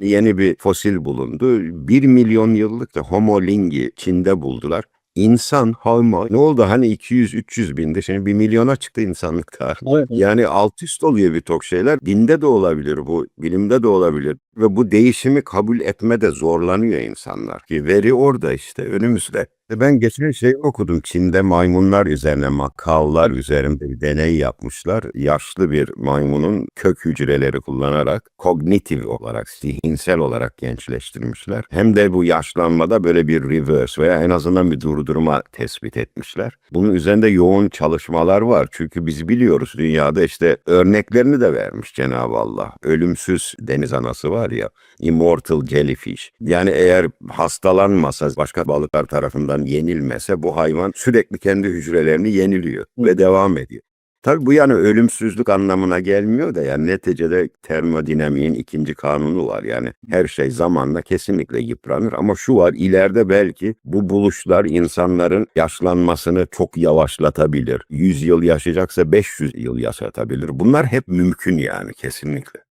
yeni bir fosil bulundu. 1 milyon yıllık da Homo lingi Çin'de buldular. İnsan, homo ne oldu hani 200-300 binde şimdi 1 milyona çıktı insanlık tarihi. Evet. Yani alt üst oluyor birçok şeyler. Dinde de olabilir bu, bilimde de olabilir. Ve bu değişimi kabul etmede zorlanıyor insanlar. Ki veri orada işte önümüzde. Ben geçen şey okudum. Çin'de maymunlar üzerine, makallar üzerinde bir deney yapmışlar. Yaşlı bir maymunun kök hücreleri kullanarak kognitif olarak, zihinsel olarak gençleştirmişler. Hem de bu yaşlanmada böyle bir reverse veya en azından bir durdurma tespit etmişler. Bunun üzerinde yoğun çalışmalar var. Çünkü biz biliyoruz dünyada işte örneklerini de vermiş Cenab-ı Allah. Ölümsüz deniz anası var ya, immortal jellyfish. Yani eğer hastalanmasa, başka balıklar tarafından yenilmese bu hayvan sürekli kendi hücrelerini yeniliyor ve devam ediyor. Tabii bu yani ölümsüzlük anlamına gelmiyor da yani neticede termodinamiğin ikinci kanunu var. Yani her şey zamanla kesinlikle yıpranır ama şu var ileride belki bu buluşlar insanların yaşlanmasını çok yavaşlatabilir. 100 yıl yaşayacaksa 500 yıl yaşatabilir. Bunlar hep mümkün yani kesinlikle.